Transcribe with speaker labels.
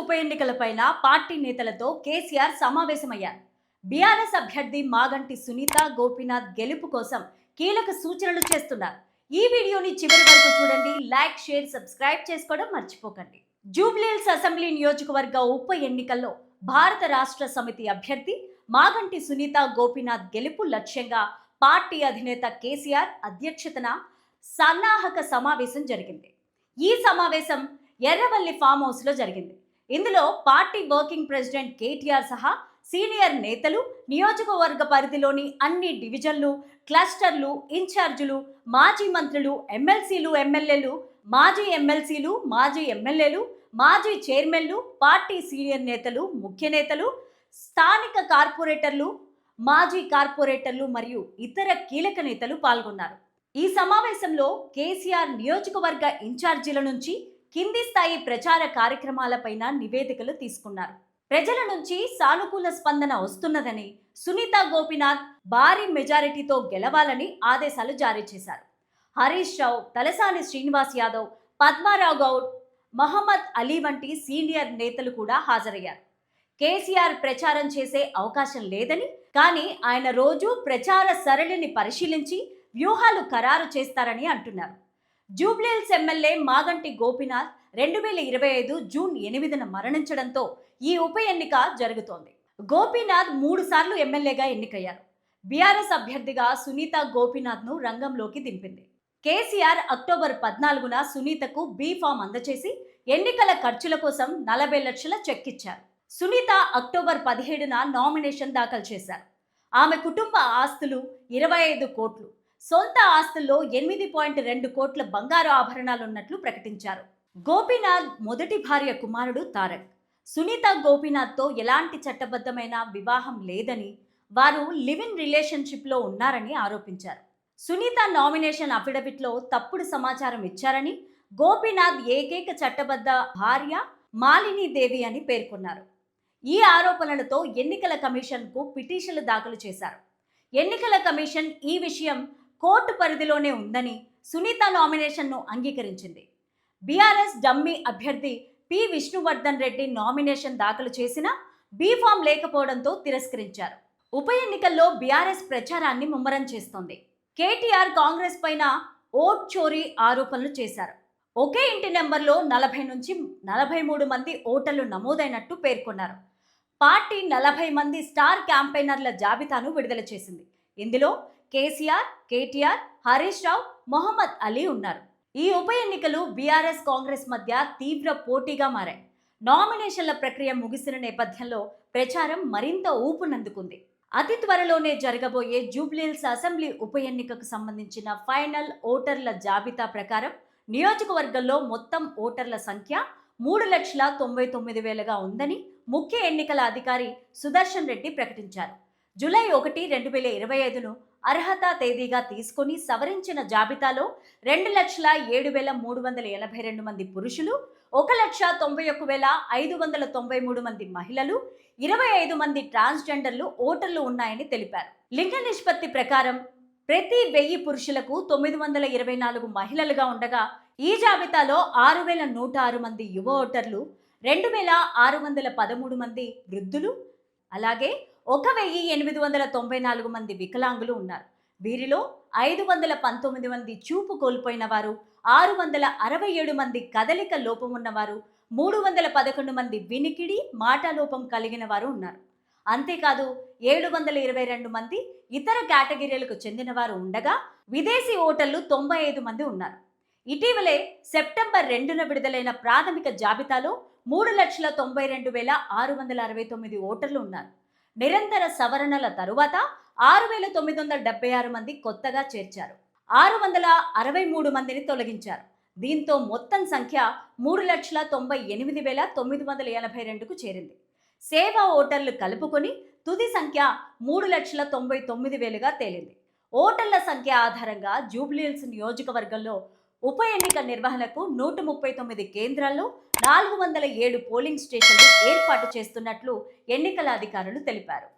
Speaker 1: ఉప ఎన్నికలపైన పార్టీ నేతలతో కేసీఆర్ సమావేశమయ్యారు. బీఆర్ఎస్ అభ్యర్థి మాగంటి సునీత గోపీనాథ్ గెలుపు కోసం కీలక సూచనలు చేస్తున్నారు. ఈ వీడియోని చివరి వరకు చూడండి లైక్ షేర్ సబ్స్క్రైబ్ చేసుకోవడం మర్చిపోకండి. జూబ్లీహిల్స్ అసెంబ్లీ నియోజకవర్గ ఉప ఎన్నికల్లో భారత రాష్ట్ర సమితి అభ్యర్థి మాగంటి సునీత గోపీనాథ్ గెలుపు లక్ష్యంగా పార్టీ అధినేత కేసీఆర్ అధ్యక్షతన సన్నాహక సమావేశం జరిగింది. ఈ సమావేశం ఎర్రవల్లి ఫామ్ హౌస్లో జరిగింది. ఇందులో పార్టీ వర్కింగ్ ప్రెసిడెంట్ కేటీఆర్ సహా సీనియర్ నేతలు నియోజకవర్గ పరిధిలోని అన్ని డివిజన్లు క్లస్టర్లు ఇన్ఛార్జీలు మాజీ మంత్రులు ఎమ్మెల్సీలు ఎమ్మెల్యేలు మాజీ ఎమ్మెల్సీలు మాజీ ఎమ్మెల్యేలు మాజీ చైర్మన్లు పార్టీ సీనియర్ నేతలు ముఖ్య నేతలు స్థానిక కార్పొరేటర్లు మాజీ కార్పొరేటర్లు మరియు ఇతర కీలక నేతలు పాల్గొన్నారు. ఈ సమావేశంలో కేసీఆర్ నియోజకవర్గ ఇన్ఛార్జీల నుంచి కింది స్థాయి ప్రచార కార్యక్రమాలపైన నివేదికలు తీసుకున్నారు. ప్రజల నుంచి సానుకూల స్పందన వస్తున్నదని సునీత గోపినాథ్ భారీ మెజారిటీతో గెలవాలని ఆదేశాలు జారీ చేశారు. హరీష్ రావు తలసాని శ్రీనివాస్ యాదవ్ పద్మారావు గౌడ్ మహమ్మద్ అలీ వంటి సీనియర్ నేతలు కూడా హాజరయ్యారు. కేసీఆర్ ప్రచారం చేసే అవకాశం లేదని కానీ ఆయన రోజు ప్రచార సరళిని పరిశీలించి వ్యూహాలు ఖరారు చేస్తారని అంటున్నారు. జూబ్లీహిల్స్ ఎమ్మెల్యే మాగంటి గోపినాథ్ రెండు వేల ఇరవై ఐదు జూన్ ఎనిమిదిన మరణించడంతో ఈ ఉప ఎన్నిక జరుగుతోంది. గోపీనాథ్ మూడు సార్లు ఎమ్మెల్యేగా ఎన్నికయ్యారు. బీఆర్ఎస్ అభ్యర్థిగా సునీత గోపీనాథ్ను రంగంలోకి దింపింది. కేసీఆర్ అక్టోబర్ పద్నాలుగున సునీతకు బీ ఫామ్ అందచేసి ఎన్నికల ఖర్చుల కోసం నలభై లక్షల చెక్ ఇచ్చారు సునీత అక్టోబర్ పదిహేడున నామినేషన్ దాఖలు చేశారు. ఆమె కుటుంబ ఆస్తులు ఇరవై ఐదు కోట్లు. సొంత ఆస్తుల్లో ఎనిమిది పాయింట్ రెండు కోట్ల బంగారు ఆభరణాలు ఉన్నట్లు ప్రకటించారు. గోపీనాథ్ మొదటి భార్య కుమారుడు తారక్. సునీత గోపీనాథ్తో ఎలాంటి చట్టబద్ధమైన వివాహం లేదని వారు లివ్ ఇన్ రిలేషన్షిప్లో ఉన్నారని ఆరోపించారు. సునీత నామినేషన్ అఫిడవిట్లో తప్పుడు సమాచారం ఇచ్చారని గోపీనాథ్ ఏకైక చట్టబద్ధ భార్య మాలిని దేవి అని పేర్కొన్నారు. ఈ ఆరోపణలతో ఎన్నికల కమిషన్కు పిటిషన్లు దాఖలు చేశారు. ఎన్నికల కమిషన్ ఈ విషయం కోర్టు పరిధిలోనే ఉందని సునీత నామినేషన్ను అంగీకరించింది. బీఆర్ఎస్ డమ్మీ అభ్యర్థి పి విష్ణువర్ధన్ రెడ్డి నామినేషన్ దాఖలు చేసినా బీఫామ్ లేకపోవడంతో తిరస్కరించారు. ఉప ఎన్నికల్లో బీఆర్ఎస్ ప్రచారాన్ని ముమ్మరం చేస్తోంది. కేటీఆర్ కాంగ్రెస్ పైన ఓట్ చోరీ ఆరోపణలు చేశారు. ఒకే ఇంటి నెంబర్లో నలభై నుంచి నలభై మూడు మంది ఓటర్లు నమోదైనట్టు పేర్కొన్నారు. పార్టీ నలభై మంది స్టార్ క్యాంపెయినర్ల జాబితాను విడుదల చేసింది. ఇందులో కేసీఆర్ కేటీఆర్ హరీష్ రావు మొహమ్మద్ అలీ ఉన్నారు. ఈ ఉప ఎన్నికలు బీఆర్ఎస్ కాంగ్రెస్ మధ్య తీవ్ర పోటీగా మారాయి. నామినేషన్ల ప్రక్రియ ముగిసిన నేపథ్యంలో ప్రచారం మరింత ఊపునందుకుంది. అతి త్వరలోనే జరగబోయే జూబ్లీహిల్స్ అసెంబ్లీ ఉప ఎన్నికకు సంబంధించిన ఫైనల్ ఓటర్ల జాబితా ప్రకారం నియోజకవర్గంలో మొత్తం ఓటర్ల సంఖ్య మూడు లక్షల తొంభై తొమ్మిది వేలుగా ఉందని ముఖ్య ఎన్నికల అధికారి సుదర్శన్ రెడ్డి ప్రకటించారు. జూలై ఒకటి రెండు వేల ఇరవై ఐదును అర్హత తేదీగా తీసుకొని సవరించిన జాబితాలో రెండు లక్షల ఏడు వేల మూడు వందల ఎనభై రెండు మంది పురుషులు ఒక లక్ష తొంభై ఒక్క వేల ఐదు వందల తొంభై మూడు మంది మహిళలు ఇరవై ఐదు మంది ట్రాన్స్జెండర్లు ఓటర్లు ఉన్నాయని తెలిపారు. లింగ నిష్పత్తి ప్రకారం ప్రతి వెయ్యి పురుషులకు తొమ్మిది వందల ఇరవై నాలుగు మహిళలుగా ఉండగా ఈ జాబితాలో ఆరు వేల నూట ఆరు మంది యువ ఓటర్లు రెండు వేల ఆరు వందల పదమూడు మంది వృద్ధులు అలాగే ఒక వెయ్యి ఎనిమిది వందల తొంభై నాలుగు మంది వికలాంగులు ఉన్నారు. వీరిలో ఐదు వందల పంతొమ్మిది మంది చూపు కోల్పోయిన వారు ఆరు వందల అరవై ఏడు మంది కదలిక లోపం ఉన్నవారు మూడు వందల పదకొండు మంది వినికిడి మాటలోపం కలిగిన వారు ఉన్నారు. అంతేకాదు ఏడు వందల ఇరవై రెండు మంది ఇతర కేటగిరీలకు చెందినవారు ఉండగా విదేశీ ఓటర్లు తొంభై ఐదు మంది ఉన్నారు. ఇటీవలే సెప్టెంబర్ రెండున విడుదలైన ప్రాథమిక జాబితాలో మూడు లక్షల తొంభై రెండు వేల ఆరు వందల అరవై తొమ్మిది ఓటర్లు ఉన్నారు. నిరంతర సవరణల తరువాత ఆరు వేల తొమ్మిది వందల డెబ్బై ఆరు మంది కొత్తగా చేర్చారు. ఆరు వందల అరవై మూడు మందిని తొలగించారు. దీంతో మొత్తం సంఖ్య మూడు లక్షల తొంభై ఎనిమిది వేల తొమ్మిది వందల ఎనభై రెండుకు చేరింది. సేవా ఓటర్లు కలుపుకొని తుది సంఖ్య మూడు లక్షల తొంభై తొమ్మిది వేలుగా తేలింది. ఓటర్ల సంఖ్య ఆధారంగా జూబ్లీహిల్స్ నియోజకవర్గంలో ఉప ఎన్నిక నిర్వహణకు నూట ముప్పై తొమ్మిది కేంద్రాల్లో నాలుగు వందల ఏడు పోలింగ్ స్టేషన్లు ఏర్పాటు చేస్తున్నట్లు ఎన్నికల అధికారులు తెలిపారు.